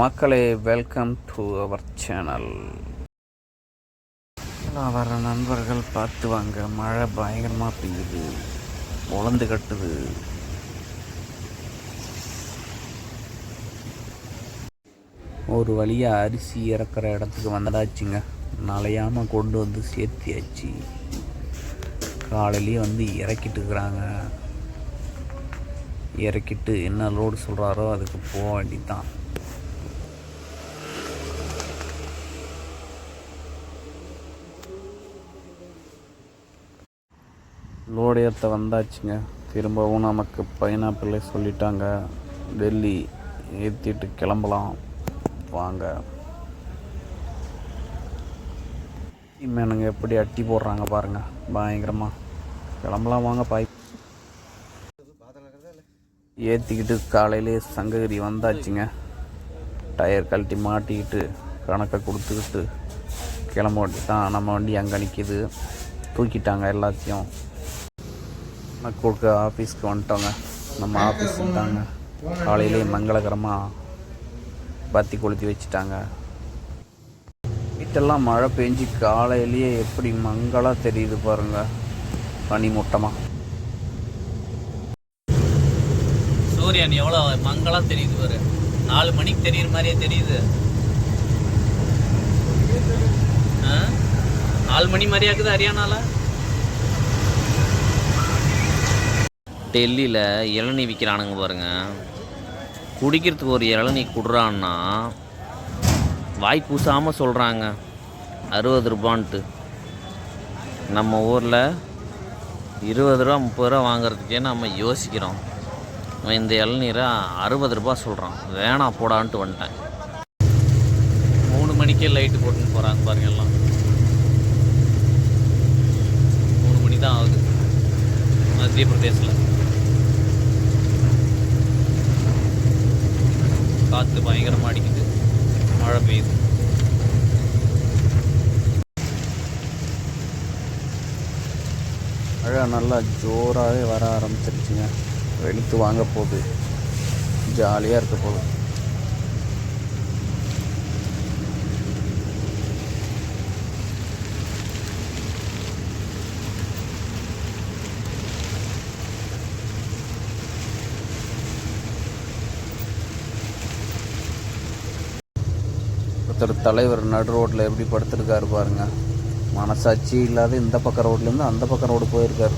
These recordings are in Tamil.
மக்களே வெல்கம் டு அவர் சேனல் வர நண்பர்கள் பார்த்து வாங்க. மழை பயங்கரமாக பெய்யுது. உழந்து கட்டுது. ஒரு வழியாக அரிசி இறக்குற இடத்துக்கு வந்தடாச்சுங்க நலையாமல் கொண்டு வந்து சேர்த்தியாச்சு. காலையிலேயே வந்து இறக்கிட்டு இருக்கிறாங்க. இறக்கிட்டு என்ன லோடு சொல்கிறாரோ அதுக்கு போக வேண்டியதுதான். லோடு ஏற்ற வந்தாச்சுங்க. திரும்பவும் நமக்கு பைனாப்பிளே சொல்லிட்டாங்க. டெல்லி ஏற்றிட்டு கிளம்பலாம். வாங்க. இம்மேனுங்க எப்படி அட்டி போடுறாங்க பாருங்க. பயங்கரமாக கிளம்பலாம் வாங்க பாய். ஏற்றிக்கிட்டு காலையிலே சங்ககிரி வந்தாச்சுங்க. டயர் கழட்டி மாட்டிக்கிட்டு கணக்கை கொடுத்துக்கிட்டு கிளம்ப வண்டி தான் நம்ம வண்டி அங்கே நிற்கிது தூக்கிட்டாங்க எல்லாத்தையும். கொடுக்க ஆஃபீஸ்க்கு வந்துட்டோங்க. நம்ம ஆஃபீஸ் தாங்க காலையிலே மங்களகரமாக பத்தி கொளுத்தி வச்சுட்டாங்க. வீட்டெல்லாம் மழை பெஞ்சு காலையிலேயே எப்படி மங்களாக தெரியுது பாருங்க. பனி மூட்டமாக சூரியன் எவ்வளோ மங்களாக தெரியுது பாரு. நாலு மணிக்கு தெரியுற மாதிரியே தெரியுது. ஆ? நாலு மணி மாதிரியா இருக்குது டெல்லியில் இளநீ விற்கிறானுங்க பாருங்க. குடிக்கிறதுக்கு ஒரு இளநீ குடுறான்னா வாய் பூசாமல் சொல்கிறாங்க அறுபது ரூபான்ட்டு. நம்ம ஊரில் இருபது ரூபா முப்பது ரூபா வாங்குறதுக்கே நம்ம யோசிக்கிறோம். இந்த இளநீரை அறுபது ரூபா சொல்கிறான் வேணாம் போடான்ட்டு வந்துட்டேன். மூணு மணிக்கே லைட்டு போட்டுன்னு போகிறாங்க பாருங்க எல்லாம். மூணு மணி தான் ஆகுது. மத்திய பிரதேசில் காற்று பயங்கரமாக அடிக்குது. மழை பெய்யுது. மழை நல்லா ஜோராகவே வர ஆரம்பிச்சிருச்சுங்க. வெளுத்து வாங்க போகுது. ஜாலியாக இருக்க போகுது. ஒருத்தர் தலைவர் நடு ரோட்டில் எப்படி படுத்திருக்காரு பாருங்க. மனசாட்சி இல்லாத இந்த பக்கம் ரோட்லேருந்து அந்த பக்கம் ரோடு போயிருக்காரு.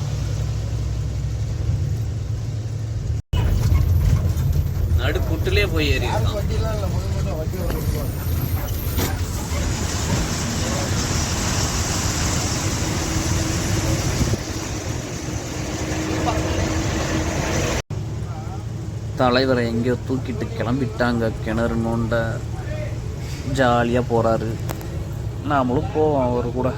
நடு போய் ஏறி தலைவரை எங்கேயோ தூக்கிட்டு கிளம்பிட்டாங்க கிணறு நோண்ட. ஜாலியாக போகிறாரு நாமளும் போவோம் அவர் கூட.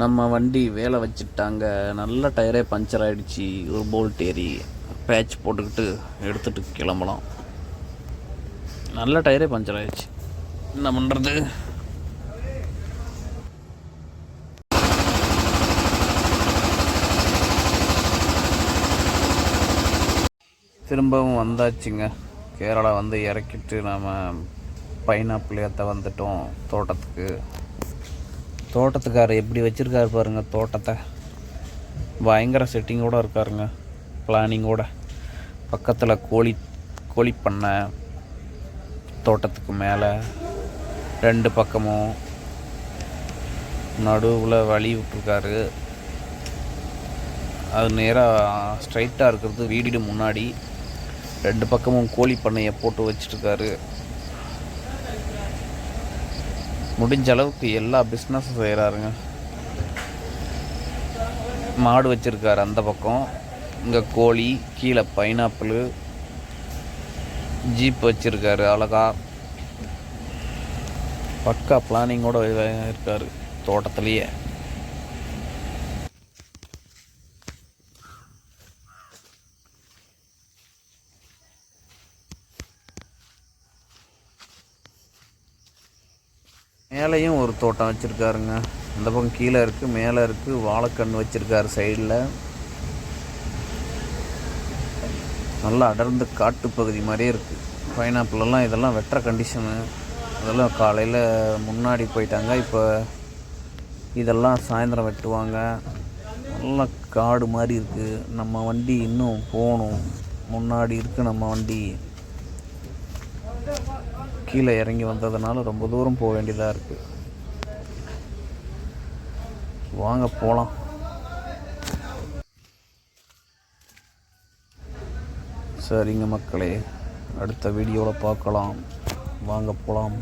நம்ம வண்டி வேலை வச்சுட்டாங்க. நல்ல டயரே பஞ்சர் ஆகிடுச்சி ஒரு போல்ட் ஏறி பேட்ச் போட்டுக்கிட்டு எடுத்துட்டு கிளம்பலாம். நல்ல டயரே பஞ்சர் ஆயிடுச்சு. என்ன பண்ணுறது திரும்பவும் வந்தாச்சுங்க. கேரளா வந்து இறக்கிட்டு நாம் பைனாப்பிள் ஏற்ற வந்துட்டோம் தோட்டத்துக்கு. தோட்டத்துக்காரர் எப்படி வச்சுருக்காரு பாருங்கள் தோட்டத்தை. பயங்கர செட்டிங்கோட இருக்காருங்க பிளானிங்கோட பக்கத்தில் கோழி கோழி பண்ணை தோட்டத்துக்கு மேலே ரெண்டு பக்கமும் நடுவில் வழி விட்ருக்காரு அது நேராக ஸ்ட்ரைட்டாக இருக்கிறது வீடு முன்னாடி. ரெண்டு பக்கமும் கோழி பண்ணையை போட்டு வச்சிருக்காரு முடிஞ்ச அளவுக்கு எல்லா பிஸ்னஸும் செய்கிறாருங்க மாடு வச்சுருக்காரு அந்த பக்கம். இங்கே கோழி கீழே பைனாப்பிள் ஜீப் வச்சுருக்காரு அழகா. பக்கா பிளானிங்கோட இருக்கார் தோட்டத்துலேயே. மேலேயும் ஒரு தோட்டம் வச்சுருக்காருங்க. அந்த பக்கம் கீழே இருக்குது மேலே இருக்குது வாழைக்கன்று வச்சுருக்காரு சைடில். நல்லா அடர்ந்த காட்டு பகுதி மாதிரியே இருக்குது பைனாப்பிளெல்லாம் இதெல்லாம் வெட்டுற கண்டிஷனு அதெல்லாம் காலையில் முன்னாடி போயிட்டாங்க இப்போ இதெல்லாம் சாயந்தரம் வெட்டுவாங்க. நல்லா காடு மாதிரி இருக்குது நம்ம வண்டி இன்னும் போகணும். முன்னாடி இருக்குது நம்ம வண்டி. கீழே இறங்கி வந்ததுனால ரொம்ப தூரம் போக வேண்டியதாக இருக்குது வாங்க போகலாம் சரிங்க மக்களே அடுத்த வீடியோவில் பார்க்கலாம். வாங்க போகலாம்